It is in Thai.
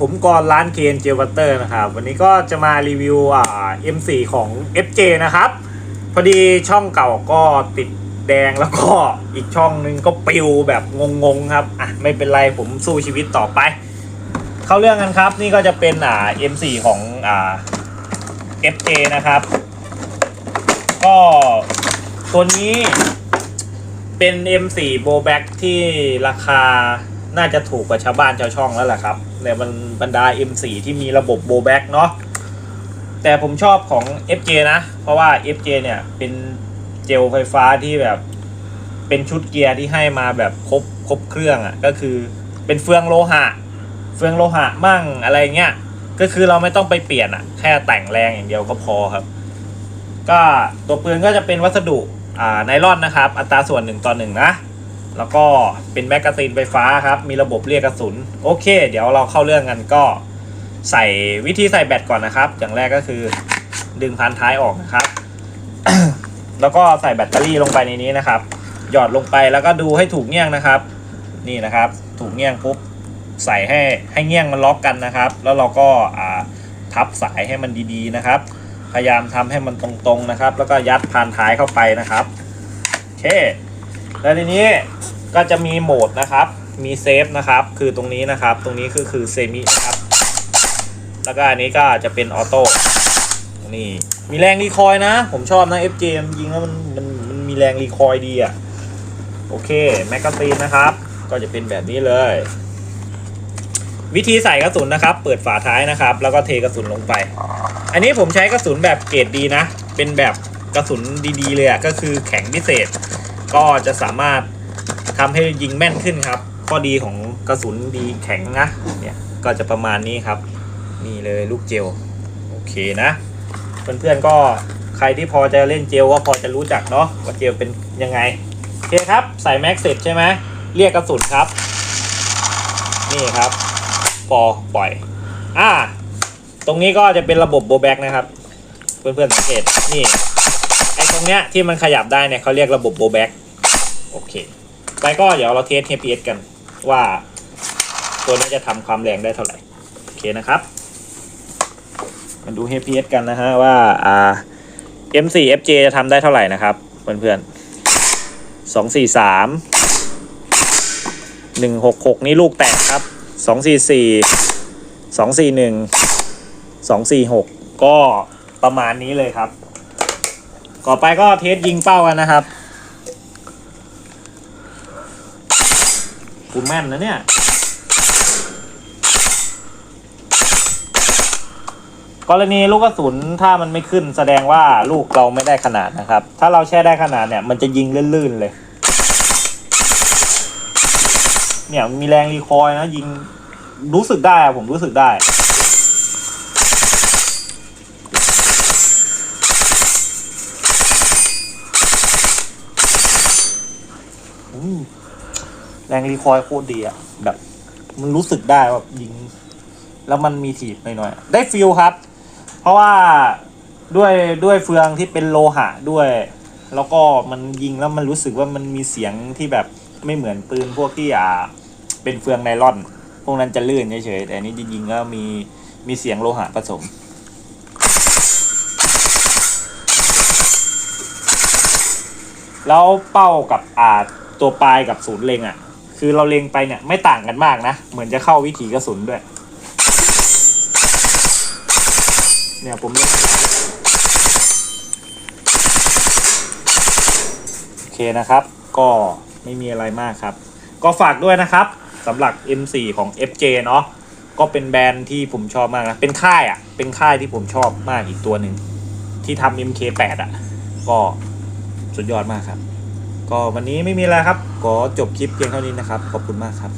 ผมกรร้านเคนเจวัตเตอร์นะครับ วันนี้ก็จะมารีวิวอ่า M4 ของ FJ นะครับ พอดีช่องเก่าก็ติดแดงแล้วก็อีกช่องนึงก็ปิวแบบงงๆครับ อะ ไม่เป็นไรผมสู้ชีวิตต่อไป เข้าเรื่องกันครับ นี่ก็จะเป็นอ่า M4 ของอ่า FJ นะครับ ก็ตัวนี้เป็น M4 โบแบ็กที่ราคา น่าจะถูกกว่าชาวบ้านชาวช่องแล้วแหละครับในบรรดา M4 ที่มีระบบโบแบ็กเนาะแต่ผมชอบของ FJ นะ เพราะว่า FJ เนี่ยเป็นเจลไฟฟ้าที่แบบเป็นชุดเกียร์ที่ให้มาแบบครบครบเครื่องอะ่ะก็คือเป็นเฟืองโลหะ เฟืองโลหะมั่งอะไรเงี้ยก็คือเราไม่ต้องไปเปลี่ยนอะ่ะ แค่แต่งแรงอย่างเดียวก็พอครับ ก็ตัวปืนก็จะเป็นวัสดุอ่าไนลอนนะครับ อัตราส่วน1ต่อ1นะ แล้วก็เป็นแมกกาซีนไฟฟ้าครับ มีระบบเรียกกระสุน โอเค เดี๋ยวเราเข้าเรื่องกันก็ใส่วิธีใส่แบตก่อนนะครับ อย่างแรกก็คือดึงพันท้ายออกนะครับ แล้วก็ใส่แบตเตอรี่ลงไปในนี้นะครับ หยอดลงไปแล้วก็ดูให้ถูกเงี้ยงนะครับ นี่นะครับ ถูกเงี้ยงปุ๊บใส่ให้ให้เงี้ยงมันล็อกกันนะครับ แล้วเราก็ทับสายให้มันดีๆนะครับ พยายามทำให้มันตรงๆนะครับ แล้วก็ยัดพานท้ายเข้าไปนะครับโอเคแล้วทีนี้ ก็จะมีโหมดนะครับ มีเซฟนะครับ คือตรงนี้นะครับ ตรงนี้คือคือเซมินะครับ แล้วก็อันนี้ก็จะเป็นออโต้ นี่ มีแรงรีคอยล์นะ ผมชอบนะ FJ มยิงแล้วมันมันมันมีแรงรีคอยดีอะ่ะ โอเค แมกกาซีนนะครับ ก็จะเป็นแบบนี้เลย วิธีใส่กระสุนนะครับ เปิดฝาท้ายนะครับ แล้วก็เทกระสุนลงไป อันนี้ผมใช้กระสุนแบบเกรดดีนะ เป็นแบบกระสุนดีๆเลยอะ่ะ ก็คือแข็งพิเศษ ก็จะสามารถ ทำให้ยิงแม่นขึ้นครับ ข้อดีของกระสุนดีแข็งนะเนี่ยก็จะประมาณนี้ครับ นี่เลยลูกเจลโอเคนะเพื่อนๆก็ใครที่พอจะเล่นเจลก็พอจะรู้จักเนาะว่าเจลเป็นยังไงโอเคครับใส่แม็กเสร็จใช่ไหมเรียกกระสุนครับ นี่ครับพอปล่อยอ่าตรงนี้ก็จะเป็นระบบโบแบ็กนะครับ เพื่อนๆสังเกตนี่ไอ้ตรงเนี้ยที่มันขยับได้เนี่ยเขาเรียกระบบโบแบ็กโอเค ไปก็เดี๋ยวเราเทส HPS กันว่าตัวนี้จะทำความแรงได้เท่าไหร่ โอเคนะครับ มาดู HPS กันนะฮะว่าอ่า M4 FJ จะทำได้เท่าไหร่นะครับ เพื่อนๆสองสี่สามหนึ่งหกหกนี่ลูกแตกครับสองสี่สี่สองสี่หนึ่งสองสี่หกก็ประมาณนี้เลยครับต่อไปก็เทสยิงเป้ากันนะครับ กูแม่นนะเนี่ย กรณีลูกกระสุนถ้ามันไม่ขึ้นแสดงว่าลูกเราไม่ได้ขนาดนะครับ ถ้าเราแช่ได้ขนาดเนี่ยมันจะยิงลื่นๆเลย เนี่ยมีแรงรีคอยนะยิงรู้สึกได้ผมรู้สึกได้อืม แรงรีคอยล์โคตรดีอะแบบ มันรู้สึกได้ว่ายิง แล้วมันมีถีบหน่อยๆได้ฟิลครับ เพราะว่าด้วยด้วยเฟืองที่เป็นโลหะด้วย แล้วก็มันยิงแล้วมันรู้สึกว่ามันมีเสียงที่แบบไม่เหมือนปืนพวกที่อ่าเป็นเฟืองไนลอน พวกนั้นจะลื่นเฉยๆแต่อันนี้จริงๆแล้วมีมีเสียงโลหะผสมแล้วเป้ากับอาตัวปลายกับศูนย์เล็งอะ คือเราเล็งไปเนี่ยไม่ต่างกันมากนะ เหมือนจะเข้าวิถีกระสุนด้วย เนี่ยผมเล่นโอเคนะครับ ก็ไม่มีอะไรมากครับ ก็ฝากด้วยนะครับสำหรับ M4 ของ FJ เนาะก็เป็นแบรนด์ที่ผมชอบมากนะ เป็นค่ายอะ เป็นค่ายที่ผมชอบมากอีกตัวหนึ่งที่ทำ MK8 อะ ก็สุดยอดมากครับ ก็วันนี้ไม่มีอะไรครับ ก็จบคลิปเพียงเท่านี้นะครับ ขอบคุณมากครับ